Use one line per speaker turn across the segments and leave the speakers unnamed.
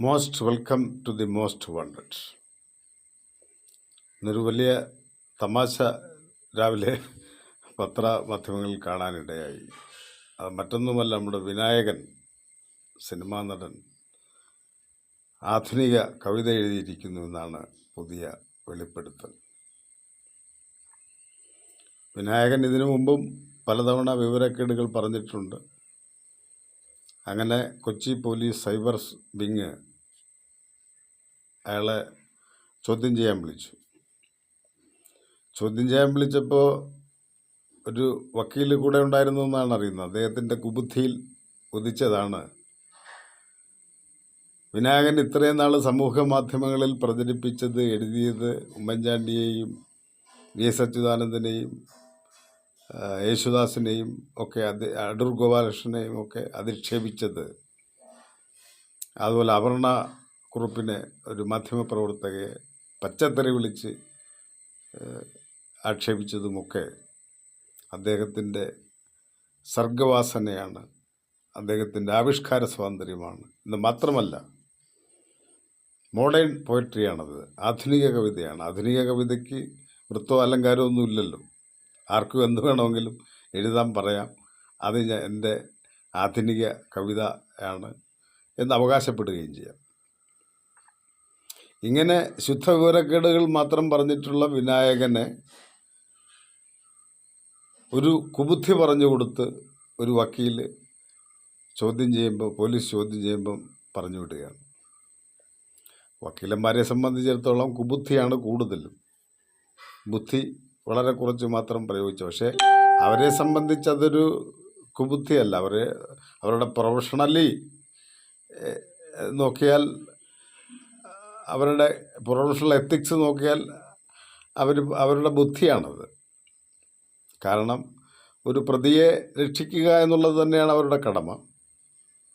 Most welcome to the most wanted ഇന്നൊരു വലിയ തമാശ രാവിലെ പത്രമാധ്യമങ്ങളിൽ കാണാനിടയായി. അത് മറ്റൊന്നുമല്ല നമ്മുടെ വിനായകൻ സിനിമാ നടൻ ആധുനിക കവിത എഴുതിയിരിക്കുന്നു എന്നാണ് പുതിയ വെളിപ്പെടുത്തൽ. വിനായകൻ ഇതിനു മുമ്പും പലതവണ വിവരക്കേടുകൾ പറഞ്ഞിട്ടുണ്ട്. അങ്ങനെ കൊച്ചി പോലീസ് സൈബർ വിങ് അയാളെ ചോദ്യം ചെയ്യാൻ വിളിച്ചു. ചോദ്യം ചെയ്യാൻ വിളിച്ചപ്പോൾ ഒരു വക്കീൽ കൂടെ ഉണ്ടായിരുന്നു എന്നാണ് അറിയുന്നത്. അദ്ദേഹത്തിന്റെ കുബുദ്ധിയിൽ ഉദിച്ചതാണ്. വിനായകൻ ഇത്രയും നാൾ സമൂഹ മാധ്യമങ്ങളിൽ പ്രചരിപ്പിച്ചത് എഴുതിയത് ഉമ്മൻചാണ്ടിയെയും വി എസ് അച്യുതാനന്ദനെയും യേശുദാസിനെയും ഒക്കെ അത് അടൂർ ഗോപാലകൃഷ്ണനെയും ഒക്കെ അധിക്ഷേപിച്ചത്. അതുപോലെ അപർണ കുറുപ്പിനെ ഒരു മാധ്യമപ്രവർത്തകയെ പച്ചത്തെറി വിളിച്ച് ആക്ഷേപിച്ചതുമൊക്കെ അദ്ദേഹത്തിന്റെ സർഗവാസനയാണ് അദ്ദേഹത്തിന്റെ ആവിഷ്കാര സ്വാതന്ത്ര്യമാണ്. എന്ന് മാത്രമല്ല മോഡേൺ പോയട്രിയാണത് ആധുനിക കവിതയാണ്. ആധുനിക കവിതയ്ക്ക് വൃത്തോ അലങ്കാരമോ ഒന്നും ഇല്ലല്ലോ ആർക്കും എന്ത് വേണമെങ്കിലും എഴുതാൻ പറയാം. അത് എന്റെ ആധുനിക കവിത ആണ് എന്ന് അവകാശപ്പെടുകയും ചെയ്യാം. ഇങ്ങനെ ശുദ്ധ വിവരക്കേടുകൾ മാത്രം പറഞ്ഞിട്ടുള്ള വിനായകനെ ഒരു കുബുദ്ധി പറഞ്ഞു കൊടുത്ത് ഒരു വക്കീൽ ചോദ്യം ചെയ്യുമ്പോൾ പോലീസ് ചോദ്യം ചെയ്യുമ്പം പറഞ്ഞു വിടുകയാണ്. വക്കീലന്മാരെ സംബന്ധിച്ചിടത്തോളം കുബുദ്ധിയാണ് കൂടുതലും. ബുദ്ധി വളരെ കുറച്ച് മാത്രം പ്രയോഗിച്ചു. പക്ഷേ അവരെ സംബന്ധിച്ചതൊരു കുബുദ്ധിയല്ല. അവരെ അവരുടെ പ്രൊഫഷണലി നോക്കിയാൽ അവരുടെ പ്രൊഫഷണൽ എത്തിക്സ് നോക്കിയാൽ അവർ അവരുടെ ബുദ്ധിയാണത്. കാരണം ഒരു പ്രതിയെ രക്ഷിക്കുക എന്നുള്ളത് തന്നെയാണ് അവരുടെ കടമ.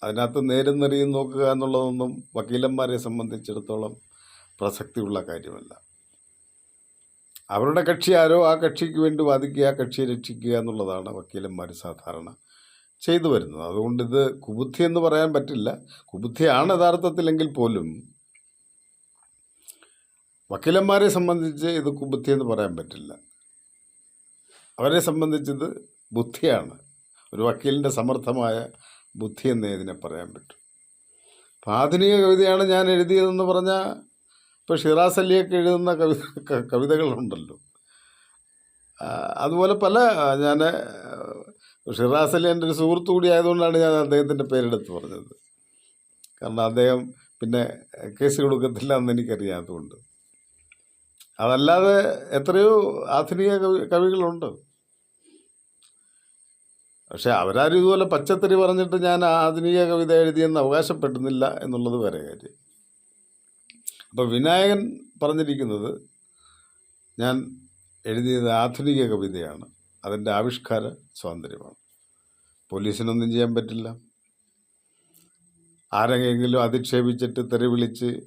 അതിനകത്ത് നേരും നെറിയും നോക്കുക എന്നുള്ളതൊന്നും വക്കീലന്മാരെ സംബന്ധിച്ചിടത്തോളം പ്രസക്തിയുള്ള കാര്യമല്ല. അവരുടെ കക്ഷി ആരോ ആ കക്ഷിക്ക് വേണ്ടി വാദിക്കുക ആ കക്ഷിയെ രക്ഷിക്കുക എന്നുള്ളതാണ് വക്കീലന്മാർ സാധാരണ ചെയ്തു വരുന്നത്. അതുകൊണ്ട് ഇത് കുബുദ്ധി എന്ന് പറയാൻ പറ്റില്ല. കുബുദ്ധിയാണ് യഥാർത്ഥത്തിലെങ്കിൽ പോലും വക്കീലന്മാരെ സംബന്ധിച്ച് ഇത് കുബുദ്ധി എന്ന് പറയാൻ പറ്റില്ല. അവരെ സംബന്ധിച്ചത് ബുദ്ധിയാണ്. ഒരു വക്കീലിന്റെ സമർത്ഥമായ ബുദ്ധി എന്നേ ഇതിനെ പറയാൻ പറ്റും. അപ്പം ആധുനിക കവിതയാണ് ഞാൻ എഴുതിയതെന്ന് പറഞ്ഞാൽ ഇപ്പോൾ ഷിറാസ് എഴുതുന്ന കവിത കവിതകളുണ്ടല്ലോ. അതുപോലെ പല ഞാൻ ഷിറാസ് അലി എന്റെ ഒരു സുഹൃത്തു കൂടി ആയതുകൊണ്ടാണ് ഞാൻ അദ്ദേഹത്തിന്റെ പേരെടുത്ത് പറഞ്ഞത്. കാരണം അദ്ദേഹം പിന്നെ കേസ് കൊടുക്കത്തില്ല എന്ന് എനിക്കറിയാത്തതുകൊണ്ട്. അതല്ലാതെ എത്രയോ ആധുനിക കവി കവികളുണ്ട്. പക്ഷെ അവരാരും ഇതുപോലെ പച്ചത്തരി പറഞ്ഞിട്ട് ഞാൻ ആധുനിക കവിത എഴുതിയെന്ന് അവകാശപ്പെടുന്നില്ല എന്നുള്ളത് വേറെ കാര്യം. അപ്പോൾ വിനായകൻ പറഞ്ഞിരിക്കുന്നത് ഞാൻ എഴുതിയത് ആധുനിക കവിതയാണ്. അതിന്റെ ആവിഷ്കാര സ്വാതന്ത്ര്യമാണ്. പോലീസിനൊന്നും ചെയ്യാൻ പറ്റില്ല. ആരെങ്കിലും അധിക്ഷേപിച്ചിട്ട് തെറി വിളിച്ച്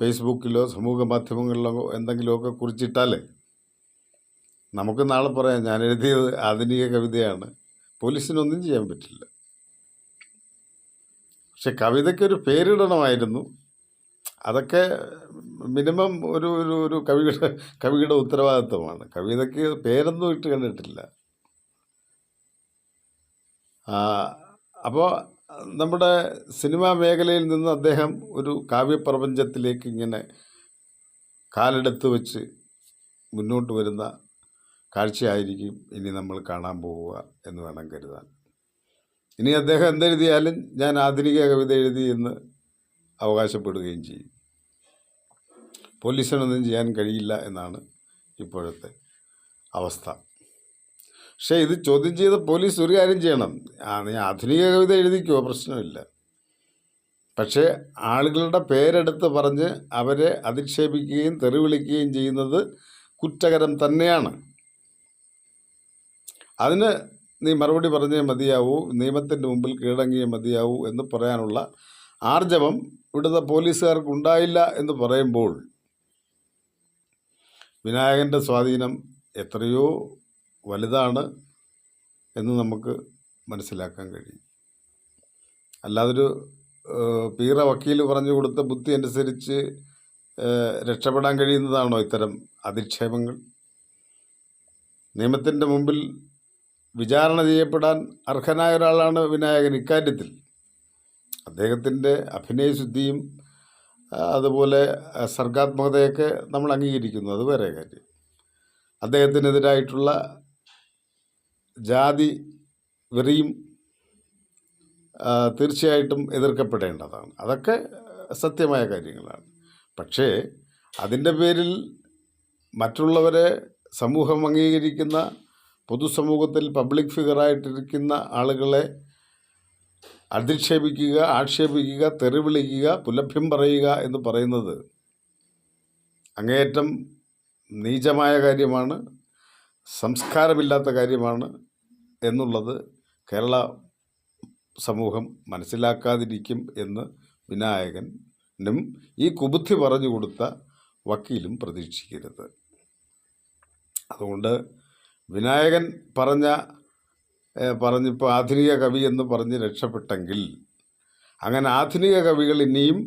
ഫേസ്ബുക്കിലോ സമൂഹ മാധ്യമങ്ങളിലോ എന്തെങ്കിലുമൊക്കെ കുറിച്ചിട്ടാൽ നമുക്ക് നാളെ പറയാം. ഞാൻ എഴുതിയത് ആധുനിക കവിതയാണ്. പോലീസിനൊന്നും ചെയ്യാൻ പറ്റില്ല. പക്ഷെ കവിതയ്ക്കൊരു പേരിടണമായിരുന്നു. അതൊക്കെ മിനിമം ഒരു ഒരു ഒരു കവിയുടെ കവിയുടെ ഉത്തരവാദിത്വമാണ്. കവിതയ്ക്ക് പേരൊന്നും ഇട്ട് കണ്ടിട്ടില്ല. അപ്പോൾ നമ്മുടെ സിനിമാ മേഖലയിൽ നിന്ന് അദ്ദേഹം ഒരു കാവ്യപ്രപഞ്ചത്തിലേക്ക് ഇങ്ങനെ കാലെടുത്ത് വെച്ച് മുന്നോട്ട് വരുന്ന കാഴ്ചയായിരിക്കും ഇനി നമ്മൾ കാണാൻ പോവുക എന്ന് വേണം കരുതാൻ. ഇനി അദ്ദേഹം എന്തെഴുതിയാലും ഞാൻ ആധുനിക കവിത എഴുതി എന്ന് അവകാശപ്പെടുകയും ചെയ്യും. പോലീസിനൊന്നും ചെയ്യാൻ കഴിയില്ല എന്നാണ് ഇപ്പോഴത്തെ അവസ്ഥ. പക്ഷേ ഇത് ചോദ്യം ചെയ്ത പോലീസ് ഒരു കാര്യം ചെയ്യണം. ആ നീ ആധുനിക കവിത എഴുതിക്കോ? പ്രശ്നമില്ല. പക്ഷേ ആളുകളുടെ പേരെടുത്ത് പറഞ്ഞ് അവരെ അധിക്ഷേപിക്കുകയും തെറിവിളിക്കുകയും ചെയ്യുന്നത് കുറ്റകരം തന്നെയാണ്. അതിന് നീ മറുപടി പറഞ്ഞേ മതിയാവൂ നിയമത്തിന്റെ മുമ്പിൽ കീഴടങ്ങിയേ മതിയാവൂ എന്ന് പറയാനുള്ള ആർജവം ഇവിടുത്തെ പോലീസുകാർക്ക് ഉണ്ടായില്ല എന്ന് പറയുമ്പോൾ വിനായകന്റെ സ്വാധീനം എത്രയോ വലുതാണ് എന്ന് നമുക്ക് മനസ്സിലാക്കാൻ കഴിയും. അല്ലാതൊരു പീറ വക്കീൽ പറഞ്ഞു കൊടുത്ത ബുദ്ധി അനുസരിച്ച് രക്ഷപ്പെടാൻ കഴിയുന്നതാണോ ഇത്തരം അധിക്ഷേപങ്ങൾ? നിയമത്തിന്റെ മുമ്പിൽ വിചാരണ ചെയ്യപ്പെടാൻ അർഹനായ ഒരാളാണ് വിനായകൻ ഇക്കാര്യത്തിൽ. അദ്ദേഹത്തിന്റെ അഭിനയശുദ്ധിയും അതുപോലെ സർഗാത്മകതയൊക്കെ നമ്മൾ അംഗീകരിക്കുന്നു. അത് വേറെ കാര്യം. അദ്ദേഹത്തിനെതിരായിട്ടുള്ള ജാതി വെറിയും തീർച്ചയായിട്ടും എതിർക്കപ്പെടേണ്ടതാണ്. അതൊക്കെ സത്യമായ കാര്യങ്ങളാണ്. പക്ഷേ അതിന്റെ പേരിൽ മറ്റുള്ളവരെ സമൂഹം അംഗീകരിക്കുന്ന പൊതുസമൂഹത്തിൽ പബ്ലിക് ഫിഗറായിട്ടിരിക്കുന്ന ആളുകളെ അധിക്ഷേപിക്കുക ആക്ഷേപിക്കുക തെറിവിളിക്കുക പുലഭ്യം പറയുക എന്ന് പറയുന്നത് അങ്ങേയറ്റം നീചമായ കാര്യമാണ്. സംസ്കാരമില്ലാത്ത കാര്യമാണ് എന്നുള്ളത് കേരള സമൂഹം മനസ്സിലാക്കാതിരിക്കും എന്ന് വിനായകനും ഈ കുബുദ്ധി പറഞ്ഞു കൊടുത്ത വക്കീലും പ്രതീക്ഷിക്കരുത്. അതുകൊണ്ട് വിനായകൻ പറഞ്ഞ പറഞ്ഞിപ്പോൾ ആധുനിക കവി എന്ന് പറഞ്ഞ് രക്ഷപ്പെട്ടെങ്കിൽ അങ്ങനെ ആധുനിക കവികൾ ഇനിയും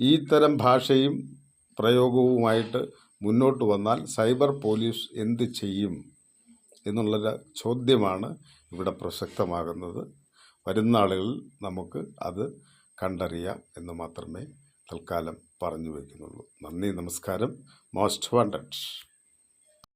ഈ തരം ഭാഷയും പ്രയോഗവുമായിട്ട് മുന്നോട്ട് വന്നാൽ സൈബർ പോലീസ് എന്ത് ചെയ്യും എന്നുള്ളൊരു ചോദ്യമാണ് ഇവിടെ പ്രസക്തമാകുന്നത്. വരുന്ന ആളുകളിൽ നമുക്ക് അത് കണ്ടറിയാം എന്ന് മാത്രമേ തൽക്കാലം പറഞ്ഞു വയ്ക്കുന്നുള്ളൂ. നന്ദി നമസ്കാരം. Most wanted.